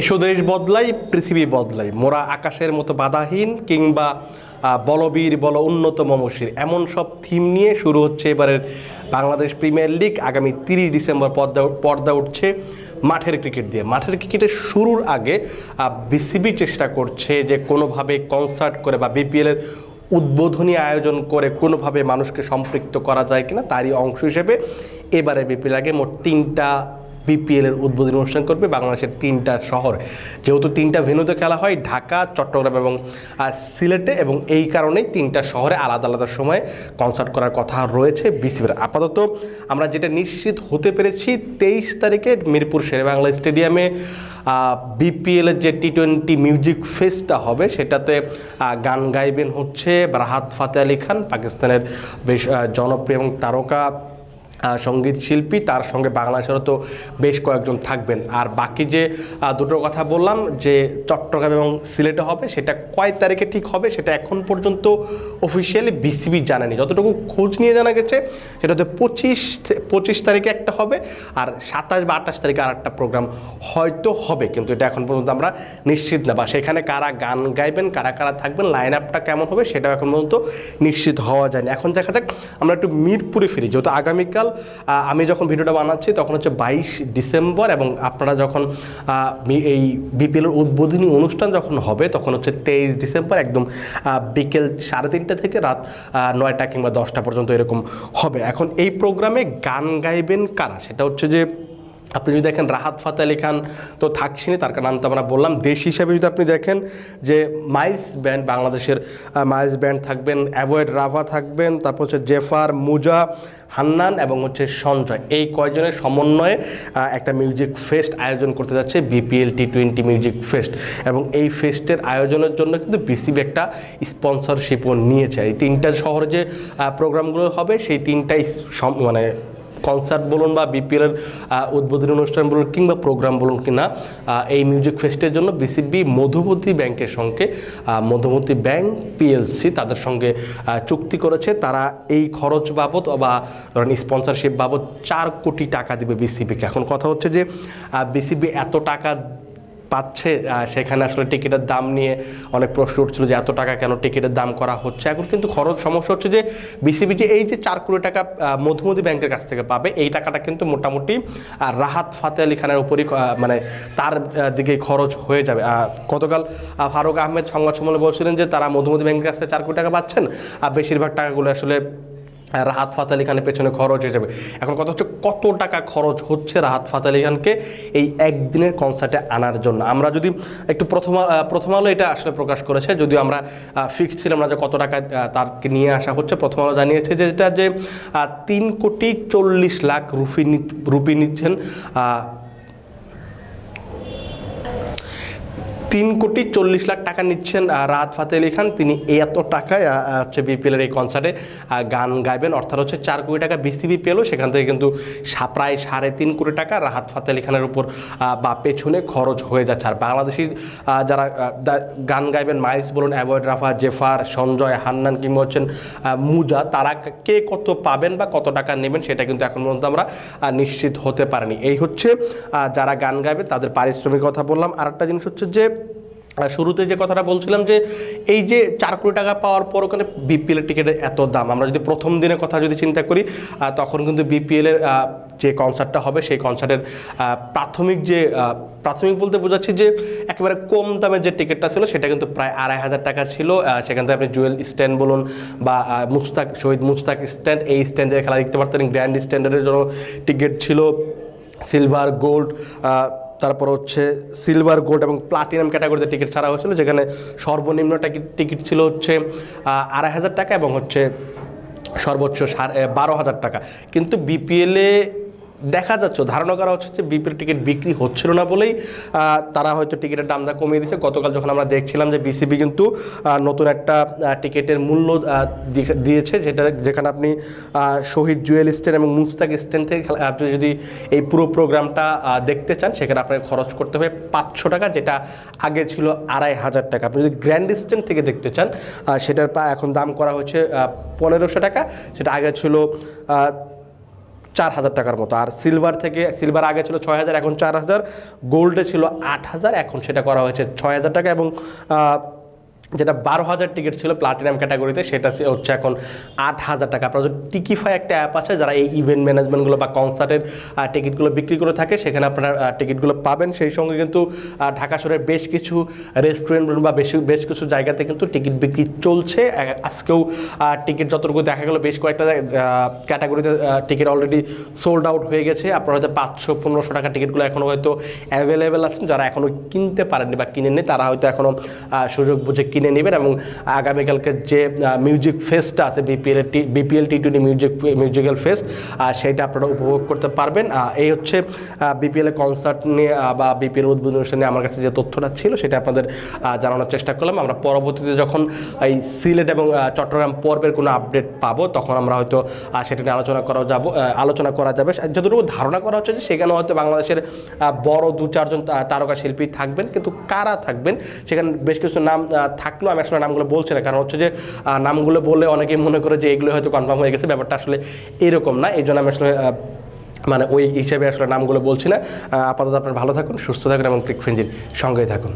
এসো দেশ বদলাই, পৃথিবী বদলাই। মোরা আকাশের মতো বাধাহীন কিংবা বলবীর, বল উন্নত মমশির এমন সব থিম নিয়ে শুরু হচ্ছে এবারের বাংলাদেশ প্রিমিয়ার লিগ। আগামী তিরিশ ডিসেম্বর পর্দা পর্দা উঠছে মাঠের ক্রিকেট দিয়ে। মাঠের ক্রিকেটের শুরুর আগে বিসিবি চেষ্টা করছে যে কোনোভাবে কনসার্ট করে বা বিপিএলের উদ্বোধনী আয়োজন করে কোনোভাবে মানুষকে সম্পৃক্ত করা যায় কিনা, তারই অংশ হিসেবে এবারে বিপিএল আগে মোট তিনটা বিপিএল এর উদ্বোধনী অনুষ্ঠান করবে বাংলাদেশের তিনটা শহর। যেহেতু তিনটা ভেন্যুতে খেলা হয়, ঢাকা, চট্টগ্রাম এবং সিলেটে এবং এই কারণেই তিনটা শহরে আলাদা আলাদা সময় কনসার্ট করার কথা রয়েছে বিসিবির আপাতত আমরা যেটা নিশ্চিত হতে পেরেছি, তেইশ তারিখে মিরপুর শেরেবাংলা স্টেডিয়ামে বিপিএল এর যে টি টোয়েন্টি মিউজিক ফেস্টটা হবে, সেটাতে গান গাইবেন হচ্ছে রাহাত ফাতে আলী খান, পাকিস্তানের বেশ জনপ্রিয় এবং তারকা সংগীত শিল্পী, তার সঙ্গে বাংলাদেশেরও তো বেশ কয়েকজন থাকবেন। আর বাকি যে দুটো কথা বললাম, যে চট্টগ্রাম এবং সিলেটে হবে, সেটা কয় তারিখে ঠিক হবে, সেটা এখন পর্যন্ত অফিসিয়ালি বিসিবি জানায়নি। যতটুকু খোঁজ নিয়ে জানা গেছে, সেটা হচ্ছে পঁচিশ পঁচিশ তারিখে একটা হবে, আর সাতাশ বা আঠাশ তারিখে আর একটা প্রোগ্রাম হয়তো হবে, কিন্তু এটা এখন পর্যন্ত আমরা নিশ্চিত না। বা সেখানে কারা গান গাইবেন, কারা কারা থাকবেন লাইন আপটা কেমন হবে, সেটাও এখন পর্যন্ত নিশ্চিত হওয়া যায়নি। এখন দেখা যাক, আমরা একটু মিরপুরে ফিরি, যেহেতু আগামীকাল আমি যখন ভিডিওটা বানাচ্ছি, তখন হচ্ছে বাইশ ডিসেম্বর এবং আপনারা যখন এই বিপিএলের উদ্বোধনী অনুষ্ঠান যখন হবে, তখন হচ্ছে তেইশ ডিসেম্বর একদম বিকেল সাড়ে তিনটে থেকে রাত নয়টা কিংবা দশটা পর্যন্ত এরকম হবে। এখন এই প্রোগ্রামে গান গাইবেন কারা? সেটা হচ্ছে যে আপনি যদি দেখেন রাহাত ফাতে আলী খান তো থাকছেনই তার নাম তো আমরা বললাম, দেশ হিসাবে যদি আপনি দেখেন যে মাইস ব্যান্ড বাংলাদেশের মাইস ব্যান্ড থাকবেন, অ্যাভয়েড রাভা থাকবেন, তারপর হচ্ছে জেফার, মুজা, হান্নান এবং হচ্ছে সঞ্জয়। এই কয়জনের সমন্বয়ে একটা মিউজিক ফেস্ট আয়োজন করতে যাচ্ছে, BPL T twenty music fest. এবং এই ফেস্টের আয়োজনের জন্য কিন্তু বিসিবি একটা স্পন্সরশিপও নিয়েছে। এই তিনটা শহরে যে প্রোগ্রামগুলো হবে, সেই তিনটাই মানে কনসার্ট বলুন বা বিপিএলের উদ্বোধনী অনুষ্ঠান বলুন কিংবা প্রোগ্রাম বলুন কিনা এই মিউজিক ফেস্টের জন্য বিসিবি মধুমতি ব্যাংকের সঙ্গে মধুমতি ব্যাংক পিএলসি তাদের সঙ্গে চুক্তি করেছে। তারা এই খরচ বাবদ বা ধরেন স্পন্সরশিপ বাবদ চার কোটি টাকা দেবে বিসিবিকে এখন কথা হচ্ছে যে বিসিবি এত টাকা পাচ্ছে সেখানে আসলে টিকিটের দাম নিয়ে অনেক প্রশ্ন উঠছিল যে এত টাকা কেন টিকিটের দাম করা হচ্ছে। এখন কিন্তু খরচ, সমস্যা হচ্ছে যে বিসিবি যে এই যে চার কোটি টাকা মধুমতি ব্যাংকের কাছ থেকে পাবে, এই টাকাটা কিন্তু মোটামুটি রাহাত ফাতে আলী খানের উপরই মানে তার দিকে খরচ হয়ে যাবে। গতকাল ফারুক আহমেদ সংবাদ সম্মেলনে বলছিলেন যে তারা মধুমতি ব্যাংকের কাছ থেকে চার কোটি টাকা পাচ্ছেন, আর বেশিরভাগ টাকাগুলো আসলে রাহাত ফাতে আলী খানের পেছনে খরচ হয়ে যাবে। এখন কথা হচ্ছে কত টাকা খরচ হচ্ছে রাহাত ফাতে আলী খানকে এই একদিনের কনসার্টে আনার জন্য? আমরা যদি একটু প্রথম প্রথম আলো এটা আসলে প্রকাশ করেছে, যদিও আমরা ফিক্স ছিলাম না যে কত টাকা তারকে নিয়ে আসা হচ্ছে। প্রথম আলো জানিয়েছে যে এটা যে তিন কোটি চল্লিশ লাখ রুপি রুপি নিচ্ছেন তিন কোটি চল্লিশ লাখ টাকা নিচ্ছেন রাহাত ফাতে আলী খান। তিনি এত টাকায় হচ্ছে বিপিএলের এই কনসার্টে গান গাইবেন। অর্থাৎ হচ্ছে চার কোটি টাকা বিসিবি পেল সেখান থেকে কিন্তু প্রায় সাড়ে তিন কোটি টাকা রাহাত ফাতে আলী খানের উপর বা পেছনে খরচ হয়ে যাচ্ছে। আর বাংলাদেশি যারা গান গাইবেন মাইস বলুন অ্যাভয়েড রাফা, জেফার, সঞ্জয়, হান্নান কিংবা হচ্ছেন মুজা, তারা কে কত পাবেন বা কত টাকা নেবেন, সেটা কিন্তু এখন পর্যন্ত আমরা নিশ্চিত হতে পারিনি। এই হচ্ছে যারা গান গাইবে, তাদের পারিশ্রমিক কথা বললাম। আর একটা জিনিস হচ্ছে যে শুরুতে যে কথাটা বলছিলাম যে এই যে চার কোটি টাকা পাওয়ার পর ওখানে বিপিএল টিকিটের এত দাম। আমরা যদি প্রথম দিনের কথা যদি চিন্তা করি তখন কিন্তু বিপিএলের যে কনসার্টটা হবে, সেই কনসার্টের প্রাথমিক যে প্রাথমিক বলতে বোঝাচ্ছি যে একেবারে কম দামের যে টিকিটটা ছিল, সেটা কিন্তু প্রায় আড়াই হাজার টাকা ছিল। সেখান থেকে আপনি জুয়েল স্ট্যান্ড বলুন বা মুস্তাক শহীদ মুস্তাক স্ট্যান্ড এই স্ট্যান্ডে খেলা দেখতে পারতেন। গ্র্যান্ড স্ট্যান্ডার্ডের জন্য টিকিট ছিল। সিলভার গোল্ড তারপর হচ্ছে সিলভার গোল্ড এবং প্লাটিনাম ক্যাটাগরিতে টিকিট ছাড়া হয়েছিল, যেখানে সর্বনিম্ন টিকিট ছিল হচ্ছে আড়াই হাজার টাকা এবং হচ্ছে সর্বোচ্চ বারো হাজার টাকা। কিন্তু বিপিএলে দেখা যাচ্ছে, ধারণা করা হচ্ছে যে বিপিএল টিকিট বিক্রি হচ্ছিল না বলেই তারা হয়তো টিকিটের দামটা কমিয়ে দিয়েছে। গতকাল যখন আমরা দেখছিলাম যে বিসিবি কিন্তু নতুন একটা টিকিটের মূল্য দিয়েছে, যেটা যেখানে আপনি শহীদ জুয়েল স্ট্যান্ড এবং মুস্তাক স্ট্যান্ড থেকে আপনি যদি এই পুরো প্রোগ্রামটা দেখতে চান, সেখানে আপনাকে খরচ করতে হবে পাঁচশো টাকা, যেটা আগে ছিল আড়াই হাজার টাকা। আপনি যদি গ্র্যান্ড স্ট্যান্ড থেকে দেখতে চান সেটার এখন দাম করা হচ্ছে পনেরোশো টাকা, সেটা আগে ছিল চার হাজার টাকার মতো। আর সিলভার থেকে সিলভার আগে ছিল ছয় হাজার এখন চার হাজার গোল্ডে ছিল আট হাজার এখন সেটা করা হয়েছে ছয় হাজার টাকা এবং যেটা বারো হাজার টিকিট ছিল প্লাটিনাম ক্যাটাগরিতে সেটা হচ্ছে এখন আট হাজার টাকা। আপনার টিকিফাই একটা অ্যাপ আছে, যারা এই ইভেন্ট ম্যানেজমেন্টগুলো বা কনসার্টের টিকিটগুলো বিক্রি করে থাকে, সেখানে আপনারা টিকিটগুলো পাবেন। সেই সঙ্গে কিন্তু ঢাকা শহরের বেশ কিছু রেস্টুরেন্ট বা বেশি, বেশ কিছু জায়গাতে কিন্তু টিকিট বিক্রি চলছে। আজকেও টিকিট যতটুকু দেখা গেলো, বেশ কয়েকটা ক্যাটাগরিতে টিকিট অলরেডি সোল্ড আউট হয়ে গেছে। আপনারা হয়তো পাঁচশো, পনেরোশো টাকা টিকিটগুলো এখনও হয়তো অ্যাভেলেবেল আছেন। যারা এখনও কিনতে পারেননি বা কিনেননি, তারা হয়তো এখনও সুযোগ বুঝে কিনে নেবেন এবং আগামীকালকে যে মিউজিক ফেস্টটা আছে BPL T BPL T twenty music musical fest সেটা আপনারা উপভোগ করতে পারবেন। এই হচ্ছে বিপিএল এর কনসার্ট নিয়ে বা বিপিএল উদ্বোধন অনুষ্ঠানে আমার কাছে যে তথ্যটা ছিল সেটা আপনাদের জানানোর চেষ্টা করলাম। আমরা পরবর্তীতে যখন এই সিলেট এবং চট্টগ্রাম পর্বের কোনো আপডেট পাবো তখন আমরা হয়তো সেটা নিয়ে আলোচনা করা যাব আলোচনা করা যাবে। যতটুকু ধারণা করা হচ্ছে যে সেখানে হয়তো বাংলাদেশের বড় দু চারজন তারকা শিল্পী থাকবেন কিন্তু কারা থাকবেন সেখানে বেশ কিছু নাম আহ, থাকলেও আমি আসলে নামগুলো বলছি না। কারণ হচ্ছে যে নামগুলো বললে অনেকেই মনে করে যে এগুলো হয়তো কনফার্ম হয়ে গেছে। ব্যাপারটা আসলে এরকম না। এই জন্য আমি আসলে মানে ওই হিসেবে আসলে নামগুলো বলছি না। আপাতত আপনার ভালো থাকুন, সুস্থ থাকুন এবং ক্রিক ফেঞ্জির সঙ্গেই থাকুন।